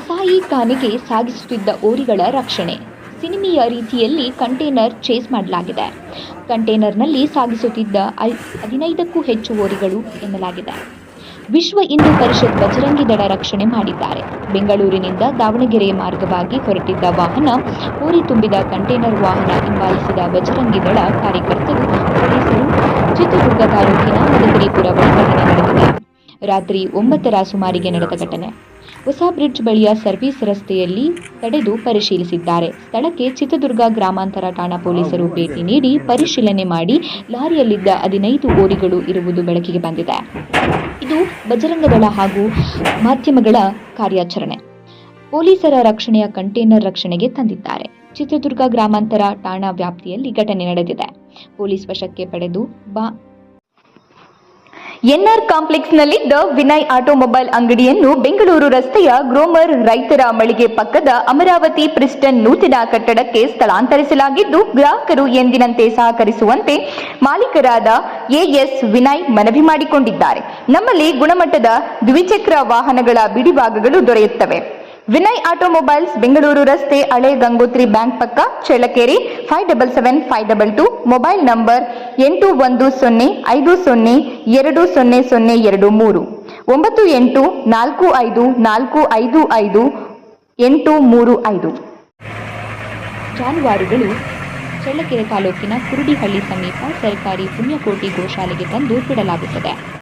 ಕಾರ್ಖಾನೆಗೆ ಸಾಗಿಸುತ್ತಿದ್ದ ಓರಿಗಳ ರಕ್ಷಣೆ. ಸಿನಿಮೀಯ ರೀತಿಯಲ್ಲಿ ಕಂಟೇನರ್ ಚೇಸ್ ಮಾಡಲಾಗಿದೆ. ಕಂಟೇನರ್ನಲ್ಲಿ ಸಾಗಿಸುತ್ತಿದ್ದ ಐ- ಹದಿನೈದಕ್ಕೂ ಹೆಚ್ಚು ಓರಿಗಳು ಎನ್ನಲಾಗಿದೆ. ವಿಶ್ವ ಹಿಂದೂ ಪರಿಷತ್ ಬಜರಂಗಿ ದಳ ರಕ್ಷಣೆ ಮಾಡಿದ್ದಾರೆ. ಬೆಂಗಳೂರಿನಿಂದ ದಾವಣಗೆರೆ ಮಾರ್ಗವಾಗಿ ಹೊರಟಿದ್ದ ವಾಹನ ಓರಿ ತುಂಬಿದ ಕಂಟೇನರ್ ವಾಹನ ಹಿಂಬಾಲಿಸಿದ ಬಜರಂಗಿ ದಳ ಕಾರ್ಯಕರ್ತರು, ಪೊಲೀಸರು, ಚಿತ್ರದುರ್ಗ ತಾಲೂಕಿನ ಮದಕರಿಪುರ ಬಳಿ ರಾತ್ರಿ ಒಂಬತ್ತರ ಸುಮಾರಿಗೆ ನಡೆದ ಘಟನೆ. ಹೊಸ ಬ್ರಿಡ್ಜ್ ಬಳಿಯ ಸರ್ವಿಸ್ ರಸ್ತೆಯಲ್ಲಿ ತಡೆದು ಪರಿಶೀಲಿಸಿದ್ದಾರೆ. ಸ್ಥಳಕ್ಕೆ ಚಿತ್ರದುರ್ಗ ಗ್ರಾಮಾಂತರ ಠಾಣಾ ಪೊಲೀಸರು ಭೇಟಿ ನೀಡಿ ಪರಿಶೀಲನೆ ಮಾಡಿ ಲಾರಿಯಲ್ಲಿದ್ದ ಹದಿನೈದು ಓರಿಗಳು ಇರುವುದು ಬೆಳಕಿಗೆ ಬಂದಿದೆ. ಇದು ಬಜರಂಗದಳ ಹಾಗೂ ಮಾಧ್ಯಮಗಳ ಕಾರ್ಯಾಚರಣೆ. ಪೊಲೀಸರ ರಕ್ಷಣೆಯ ಕಂಟೈನರ್ ರಕ್ಷಣೆಗೆ ತಂದಿದ್ದಾರೆ. ಚಿತ್ರದುರ್ಗ ಗ್ರಾಮಾಂತರ ಠಾಣಾ ವ್ಯಾಪ್ತಿಯಲ್ಲಿ ಘಟನೆ ನಡೆದಿದೆ. ಪೊಲೀಸ್ ವಶಕ್ಕೆ ಪಡೆದು ಬಾ ಎನ್ಆರ್ ಕಾಂಪ್ಲೆಕ್ಸ್ನಲ್ಲಿದ್ದ ವಿನಯ್ ಆಟೋಮೊಬೈಲ್ ಅಂಗಡಿಯನ್ನು ಬೆಂಗಳೂರು ರಸ್ತೆಯ ಗ್ರೋಮರ್ ರೈತರ ಮಳಿಗೆ ಪಕ್ಕದ ಅಮರಾವತಿ ಪ್ರಿಸ್ಟನ್ ನೂತನ ಕಟ್ಟಡಕ್ಕೆ ಸ್ಥಳಾಂತರಿಸಲಾಗಿದ್ದು, ಗ್ರಾಹಕರು ಎಂದಿನಂತೆ ಸಹಕರಿಸುವಂತೆ ಮಾಲೀಕರಾದ ಎಎಸ್ ವಿನಯ್ ಮನವಿ ಮಾಡಿಕೊಂಡಿದ್ದಾರೆ. ನಮ್ಮಲ್ಲಿ ಗುಣಮಟ್ಟದ ದ್ವಿಚಕ್ರ ವಾಹನಗಳ ಬಿಡಿಭಾಗಗಳು ದೊರೆಯುತ್ತವೆ. ವಿನಯ್ ಆಟೋಮೊಬೈಲ್ಸ್ ಬೆಂಗಳೂರು ರಸ್ತೆ ಹಳೆ ಗಂಗೋತ್ರಿ ಬ್ಯಾಂಕ್ ಪಕ್ಕ Challakere five double seven five double two mobile number ಎಂಟು ಒಂದು ಸೊನ್ನೆ ಐದು ಸೊನ್ನೆ ಎರಡು ಸೊನ್ನೆ ಸೊನ್ನೆ ಎರಡು ಮೂರು. ಒಂಬತ್ತು ಎಂಟು ನಾಲ್ಕು ಐದು ನಾಲ್ಕು ಐದು ಐದು ಎಂಟು ಮೂರು ಐದು. ಜಾನುವಾರುಗಳು ಚಳ್ಳಕೆರೆ ತಾಲೂಕಿನ ಕುರುಡಿಹಳ್ಳಿ ಸಮೀಪ ಸರ್ಕಾರಿ ಪುಣ್ಯಕೋಟಿ ಗೋಶಾಲೆಗೆ ತಂದು ಬಿಡಲಾಗುತ್ತದೆ.